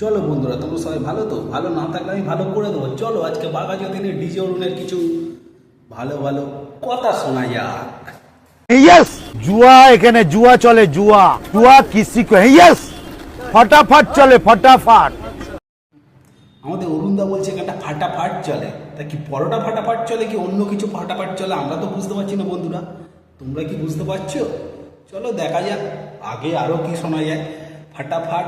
চলো বন্ধুরা তোমরা সবাই ভালো তো? ভালো না থাকলে আমি ভালো করে দেবো। চলো আজকে বাঘা যতীনের ডিজে অরুণের কিছু ভালো ভালো কথা শোনা যাক। ইয়েস জুয়া এখানে জুয়া চলে জুয়া। জুয়া কিসি ইয়েস ফটাফট চলে ফটাফট। আমাদের অরুণদা বলছে একটা ফাটাফাট চলে। তা কি পরোটা ফাটাফাট চলে কি অন্য কিছু ফাটাফাট চলে? আমরা তো বুঝতে পারছি না বন্ধুরা। তোমরা কি বুঝতে পারছ? চলো দেখা যাক আগে আরও কি শোনা যায়। ফাটাফাট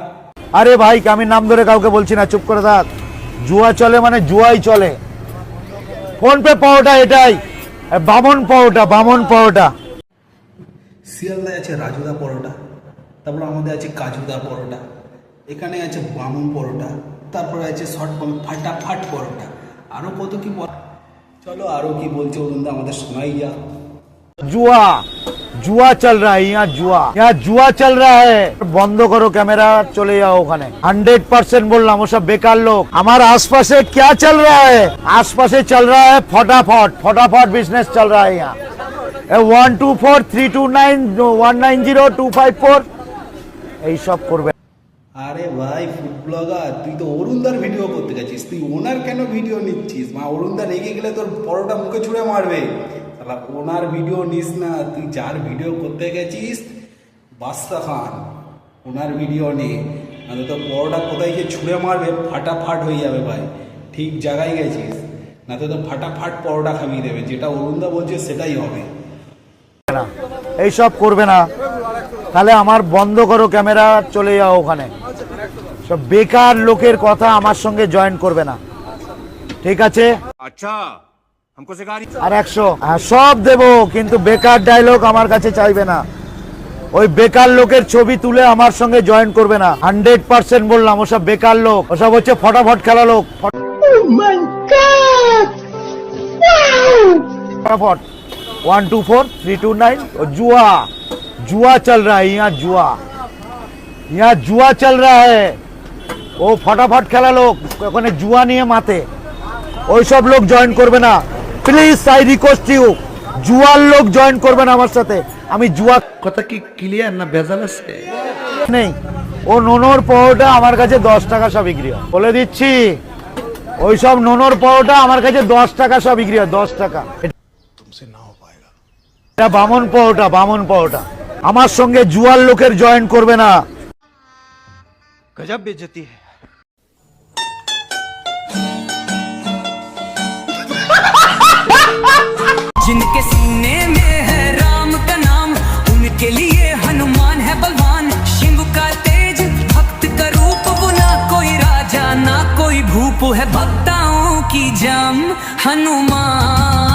আরে ভাই আমি নাম ধরে কাউকে বলছি না চুপ করে থাক। জুয়া চলে মানে জুয়াই চলে। ফোন পে পাওয়াটা এটাই। বামন পাওয়াটা বামন পাওয়াটা। শিয়ালদায় আছে রাজুদা পরোটা তারপর আমাদের আছে কাজুদা পরোটা এখানে আছে বামুন পরোটা তারপরে আছে শর্ট ফাটাফাট পরোটা। আরও কত কি চলো আরও কি বলছে অরুণদা আমাদের শোনাই যা जुआ जुआ चल रहा है यहाँ जुआ यहाँ जुआ चल रहा है বন্ধ করো ক্যামেরা চলে যাও ওখানে হান্ড্রেড পার্সেন্ট বললাম ওসব বেকার লোক আমার आसपासे क्या चल रहा है आसपासे चल रहा है फटाफट फटाफट बिजनेस चल रहा है यहाँ one two four three two nine one nine zero two five four এইসব করবে আরে ভাই ফুড ব্লগার তুই তো অরুণদার ভিডিও করতে গেছিস তুই ওনার কেন ভিডিও নিচ্ছিস মা অরুণদা রেগে গেলে তোর পরোটা মুখে ছুঁড়ে মারবে তাহলে ওনার ভিডিও নিস না তুই যার ভিডিও করতে গেছিস বাদশা খান ওনার ভিডিও নে। তো পরোটা কোথায় গিয়ে ছুঁড়ে মারবে? ফাটাফাট হয়ে যাবে ভাই। ঠিক জায়গায় গেছিস। না তো ফাটাফাট পরোটা খামিয়ে দেবে। যেটা অরুণদা বলছে সেটাই হবে। না এইসব করবে না। তাহলে আমার বন্ধ করো ক্যামেরা চলে যাও ওখানে। সব বেকার লোকের কথা আমার সঙ্গে জয়েন করবে না। ঠিক আছে? আচ্ছা। আর একশো হ্যাঁ সব দেব কিন্তু বেকার ডায়লগ আমার কাছে চাইবে না ওই বেকার লোকের ছবি তুলে আমার সঙ্গে জয়েন করবে না হান্ড্রেড পার্সেন্ট বললাম ওসব বেকার লোক ওসব হচ্ছে ফটাফট খেলা লোক ফট- फटाफट one two four three two nine जुआ जुआ चल रहा है यहाँ जुआ यहाँ जुआ चल रहा है ও ফটাফট খেলা লোক ওখানে জুয়া নিয়ে মাতে ওইসব লোক জয়েন করবে না প্লিজ আই রিকোয়েস্ট ইউ জুয়ার লোক জয়েন করবেন আমার সাথে। আমি জুয়া কথা কি ক্লিয়ার না ভেজাল আছে? নেই। ও ননর পরোটা আমার কাছে দশ টাকা সব বিক্রি হয়। বলে দিচ্ছি ওই সব ননর পরোটা আমার কাছে দশ টাকা সব বিক্রি হয় দশ টাকা। এটা বামন পরোটা বামন পরোটা। আমার সঙ্গে জুয়ার লোকের জয়েন করবে না। গজব বেজতি হ্যাঁ बलवान शिव का तेज भक्त का रूप, वो ना कोई राजा, ना कोई भूप है, भक्ताओं की जम हनुमान।